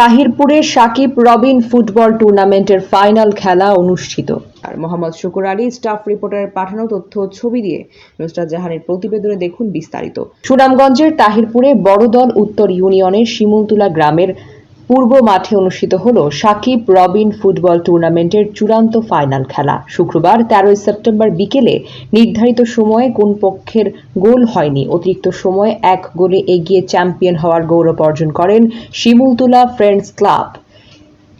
তাহিরপুরে Sakib Robin football টুর্নামেন্টের final খেলা অনুষ্ঠিত। আর মোহাম্মদ শুকুর আলী স্টাফ রিপোর্টারের পাঠানো তথ্য ছবি দিয়ে নুসরাত জাহানের প্রতিবেদনে দেখুন বিস্তারিত। সুনামগঞ্জের তাহিরপুরে বড়দল উত্তর ইউনিয়নের শিমুলতুলা গ্রামের পূর্ব মাঠে অনুষ্ঠিত হল সাকিব রবিন ফুটবল টুর্নামেন্টের চূড়ান্ত ফাইনাল খেলা। শুক্রবার তেরোই সেপ্টেম্বর বিকেলে নির্ধারিত সময়ে কোন পক্ষের গোল হয়নি, অতিরিক্ত সময়ে এক গোলে এগিয়ে চ্যাম্পিয়ন হওয়ার গৌরব অর্জন করেন শিমুলতুলা ফ্রেন্ডস ক্লাব।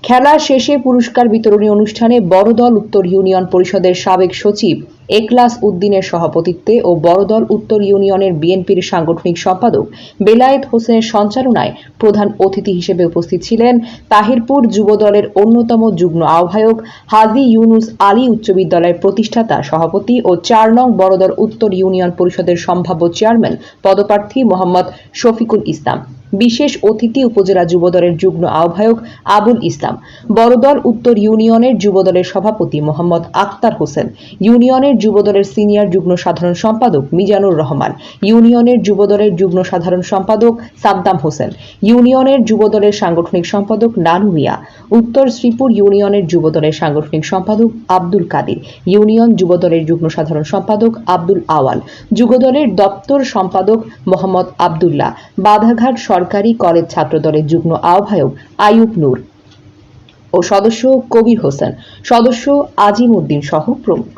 খেলা শেষে পুরস্কার বিতরণী অনুষ্ঠানে বড়দল উত্তর ইউনিয়ন পরিষদের সাবেক সচিব একলাস উদ্দিনের সভাপতিত্বে ও বড়দল উত্তর ইউনিয়নের বিএনপির সাংগঠনিক সম্পাদক বেলায়েত হোসেনের সঞ্চালনায় প্রধান অতিথি হিসেবে উপস্থিত ছিলেন তাহিরপুর যুবদলের অন্যতম যুগ্ম আহ্বায়ক হাজি ইউনুস আলী উচ্চ বিদ্যালয়ের প্রতিষ্ঠাতা, সভাপতি ও চার নং বড়দল উত্তর ইউনিয়ন পরিষদের সম্ভাব্য চেয়ারম্যান, পদপ্রার্থী মোহাম্মদ শফিকুল ইসলাম। বিশেষ অতিথি উপজেলা যুবদলের যুগ্ম আহ্বায়ক আবুল ইসলাম। বড়দল উত্তর ইউনিয়নের যুবদলের সভাপতি মোহাম্মদ আক্তার হোসেন। ইউনিয়নের যুবদলের সিনিয়র যুগ্ম সাধারণ সম্পাদক মিজানুর রহমান, ইউনিয়নের যুবদলের যুগ্ম সাধারণ সম্পাদক সাদ্দাম হোসেন, ইউনিয়নের যুবদলের সাংগঠনিক সম্পাদক নানু মিয়া, উত্তর শ্রীপুর ইউনিয়নের যুবদলের সাংগঠনিক সম্পাদক আব্দুল কাদির, ইউনিয়ন যুবদলের যুগ্ম সাধারণ সম্পাদক আব্দুল আওয়াল, যুবদলের দপ্তর সম্পাদক মোহাম্মদ আবদুল্লাহ, বাধাঘাট সরকারি কলেজ ছাত্রদলের যুগ্ম আহ্বায়ক আইয়ুব নূর ও সদস্য কবির হোসেন, সদস্য আজিম উদ্দিন সহ প্রমুখ।